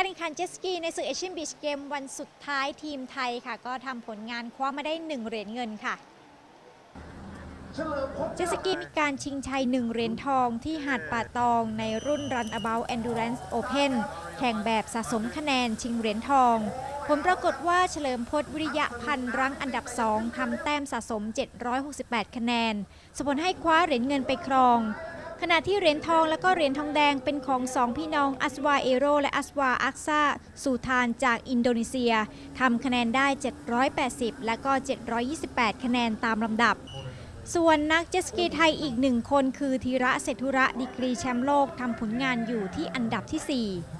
การแข่งขันเจตสกีในศึกเอเชียนบีชเกมวันสุดท้ายทีมไทยค่ะ ก็ทำผลงานคว้ามาได้ 1 เหรียญเงินค่ะ เจตสกีมีการชิงชัย 1 เหรียญทองที่หาดป่าตองในรุ่น Runabout Endurance Open แข่งแบบสะสมคะแนนชิงเหรียญทอง ผลปรากฏว่าเฉลิมพลวิริยะพันธ์รั้งอันดับ 2ทำแต้มสะสม 768 คะแนนสมผลให้คว้าเหรียญเงินไปครอง ขณะที่เหรียญทองและก็เหรียญทองแดงเป็นของสองพี่น้องอัสวาเอโรและอัสวาอักซาสูทานจากอินโดนีเซียทำคะแนนได้ 780 และก็ 728 คะแนนตามลำดับ ส่วนนักเจตสกีไทยอีกหนึ่งคนคือธีระเศรษฐุระดีกรีแชมป์โลกทำผลงานอยู่ที่อันดับที่ 4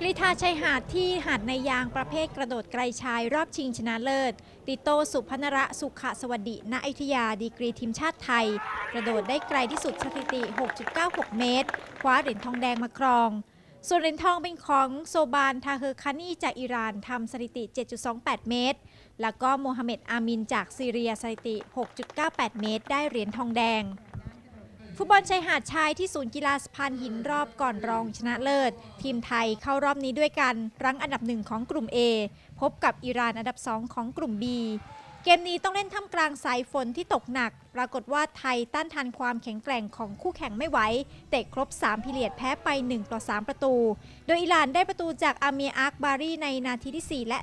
กรีธาชัยหาดที่หาดในยางประเภทกระโดดไกลชายรอบชิงชนะเลิศ ติโตสุพนระสุขสวัสดิณอยุธยาดีกรีทีมชาติไทย กระโดดได้ไกลที่สุดสถิติ 6.96 เมตร คว้าเหรียญทองแดงมาครอง ส่วนเหรียญทองเป็นของโซบานทาเฮอร์คานีจากอิหร่านทำสถิติ 7.28 เมตร แล้วก็โมฮัมเหม็ดอามินจากซีเรียสถิติ 6.98 เมตร ได้เหรียญทองแดง ฟุตบอลชายหาดชายที่ศูนย์กีฬาสะพานหินรอบก่อนรองชนะเลิศ ทีมไทยเข้ารอบนี้ด้วยกันรั้งอันดับหนึ่งของกลุ่ม A พบกับอิหร่านอันดับ2ของกลุ่ม B เกมนี้ต้องเล่นท่ามกลางสายฝนที่ตกหนัก ปรากฏว่าไทยต้านทานความแข็งแกร่งของคู่แข่งไม่ไหว เตะครบ 3 พิเรียดแพ้ไป 1 ต่อ 3 ประตู โดยอิหร่านได้ประตูจากอาเมียอาร์กบารีในนาทีที่ 4 และ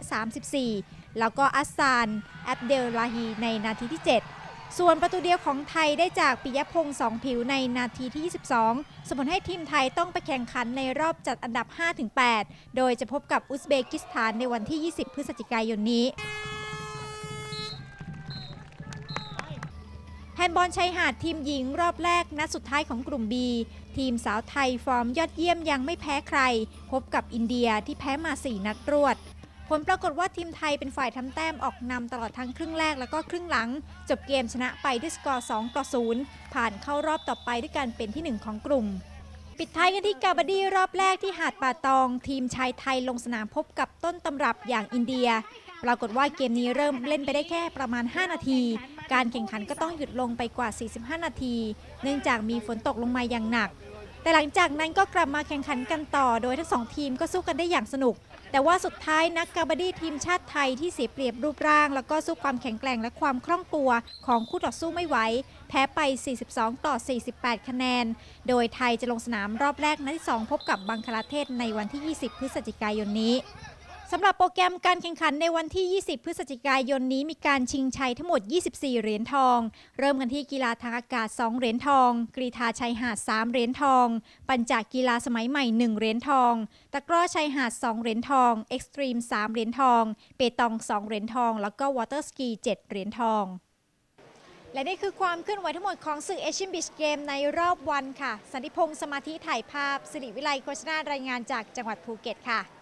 34 แล้วก็อัสซานแอบเดลลาฮีในนาทีที่ 7 ส่วนประตูเดียวของไทยได้จากปิยพงศ์สองผิวในนาทีที่ 22 สมผลให้ทีมไทยต้องไปแข่งขันในรอบจัดอันดับ 5-8 โดยจะพบกับอุซเบกิสถานในวันที่ 20 พฤศจิกายนนี้แฮนด์บอลชายหาดทีมหญิงรอบแรกนัดสุดท้ายของกลุ่ม B ทีมสาวไทยฟอร์มยอดเยี่ยมยังไม่แพ้ใคร พบกับอินเดียที่แพ้มา 4 นัดรวด ผลปรากฏว่าทีมไทยเป็นฝ่ายทำแต้มออกนำตลอดทั้งครึ่งแรกแล้วก็ครึ่งหลัง จบเกมชนะไปด้วยสกอร์2ต่อ0ผ่านเข้ารอบต่อไปด้วยการเป็นที่ 1 ของกลุ่ม ปิดท้ายกันที่กาบาดีรอบแรกที่หาดป่าตอง ทีมชายไทยลงสนามพบกับต้นตำรับอย่างอินเดีย ปรากฏว่าเกมนี้เริ่มเล่นไปได้แค่ประมาณ 5 นาที การแข่งขันก็ต้องหยุดลงไปกว่า 45 นาที เนื่องจากมีฝนตกลงมาอย่างหนัก แต่หลังจากนั้นก็กลับมาแข่งขันกันต่อ โดยทั้งสองทีมก็สู้กันได้อย่างสนุก แต่ว่าสุดท้ายนักกาบดีทีมชาติไทยที่เสียเปรียบรูปร่าง แล้วก็สู้ความแข็งแกร่งและความคล่องตัวของคู่ต่อสู้ไม่ไหว แพ้ไป 42 ต่อ 48 คะแนน โดยไทยจะลงสนามรอบแรกนัดที่ 2 พบกับบังคลาเทศในวันที่ 20 พฤศจิกายนนี้ สำหรับโปรแกรมการแข่งขันในวันที่ 20 พฤศจิกายนนี้มีการชิงชัยทั้งหมด 24 เหรียญทอง เริ่มกันที่กีฬาทางอากาศ 2 เหรียญทอง กรีฑาชายหาด 3 เหรียญทอง ปัญจกีฬาสมัยใหม่ 1 เหรียญทอง ตะกร้อชายหาด 2 เหรียญทอง เอ็กซ์ตรีม 3 เหรียญทอง เปตอง 2 เหรียญทอง แล้วก็วอเตอร์สกี 7 เหรียญทอง และนี่คือความเคลื่อนไหวทั้งหมดของศึกเอเชียนบีชเกมในรอบวันค่ะ สันติพงษ์สมาธิถ่ายภาพ สิริวิไลโฆษณารายงานจากจังหวัดภูเก็ตค่ะ